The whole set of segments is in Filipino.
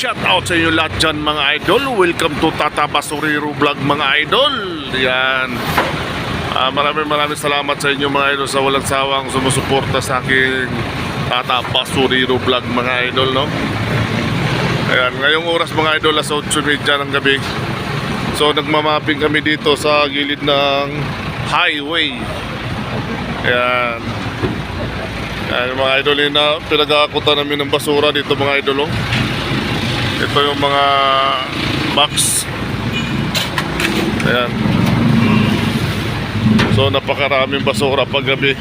Shout out sa inyo lahat dyan mga idol. Welcome to Tata Basuriro Vlog mga idol. Yan. Ah, maraming maraming salamat sa inyo mga idol sa walang sawang sumusuporta sa aking Tata Basuriro Vlog mga idol. No? Ayan, ngayong oras mga idol, alas 8.30 ng gabi. So nagmamapping kami dito sa gilid ng highway. Ayan. Ayan mga idol, na pinag-aakutan namin ng basura dito mga idol. Oh. Ito yung mga box. Ayan. So napakaraming basura pag gabi.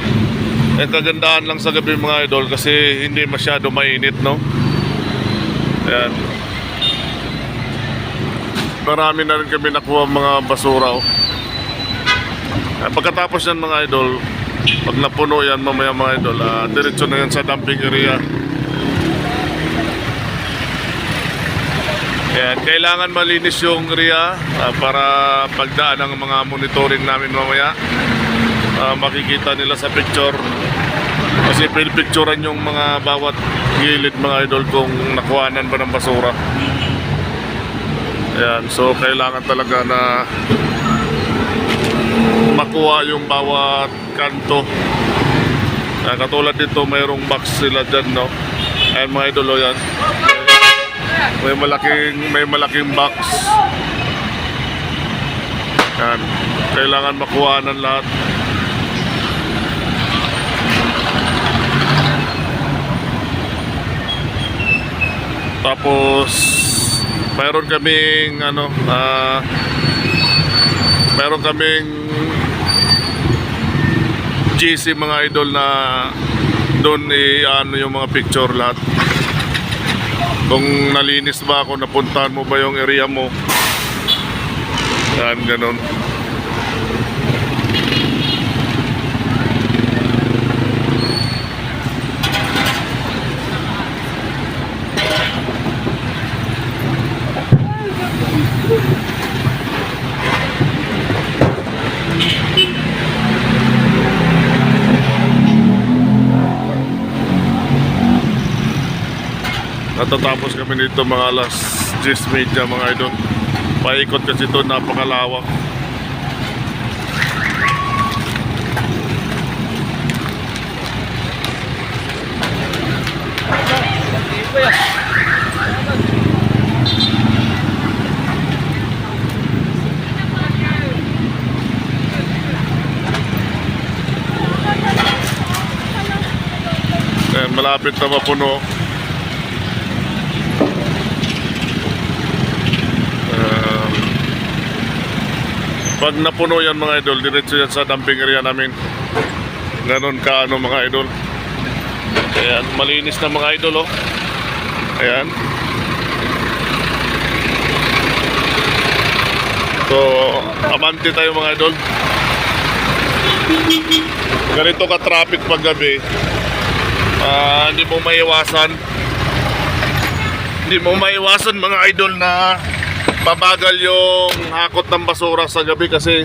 Eh kagandahan lang sa gabi mga idol kasi hindi masyado mainit no. Ayan. Marami na rin kami nakuha mga basura oh. Eh, pagkatapos yan mga idol, pag napuno yan mamaya mga idol, ah, diretso na yan sa dumping area. Ayan, kailangan malinis yung area ah, para pagdaan ng mga monitoring namin mamaya. ah, makikita nila sa picture. Kasi picturean yung mga bawat gilid mga idol kung nakuhanan ba ng basura. Ayan, so kailangan talaga na makuha yung bawat kanto. Ah, katulad dito, mayroong box sila dyan, no? Ayan mga idol, oh, yan. May malaking may malaking box. Yan. Kailangan makuha ng lahat. Tapos mayroon kaming ano ah mayroon kaming GC mga idol na doon i ano yung mga picture lahat kung nalinis ba ako, napuntahan mo ba yung area mo. Yan, ganun. Natatapos kami dito mga alas 10 media mga idol. Paikot kasi ito napakalawak. Ayan, malapit na mapuno. Pag napuno yan mga idol, diretso yan sa dumping area namin. Ganon ka ano mga idol. Ayan, malinis na mga idol oh. Ayan. So, amante tayo mga idol. Ganito ka traffic pag gabi. Ah, hindi mo maiwasan hindi mo maiwasan mga idol na mabagal yung hakot ng basura sa gabi kasi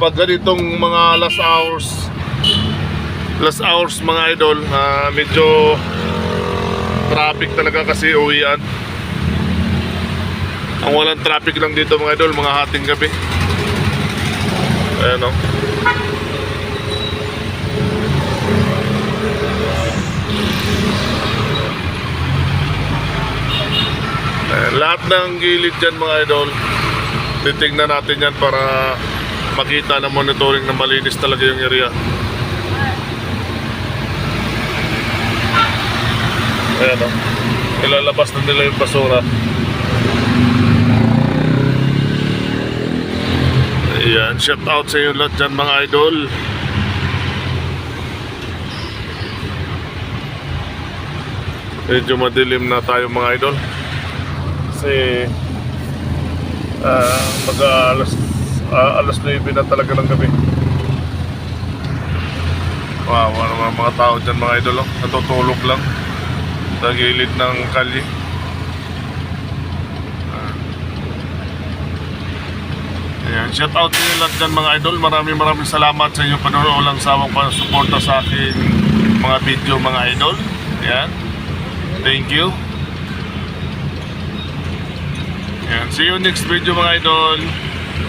pag ganitong mga last hours last hours mga idol ah, medyo traffic talaga kasi uwian. Ang walang traffic lang dito mga idol mga hating gabi. Ayan o lahat ng gilid dyan mga idol titignan natin yan para makita na monitoring na malinis talaga yung area. Ayan o ilalabas na nila yung basura. Ayan shout out sa inyo lahat dyan mga idol. Medyo madilim na tayo mga idol kasi ah mag alas ah, alas 9 na talaga ng gabi. Wow ano mga, mga tao dyan mga idol oh. natutulog lang. Sa gilid ng kalye. Ah. Ayan, shout out din lahat dyan mga idol. Maraming maraming salamat sa inyong panonood walang sawang pasuporta sa aking mga video mga idol. Ayan. thank you Yan. See you next video mga idol.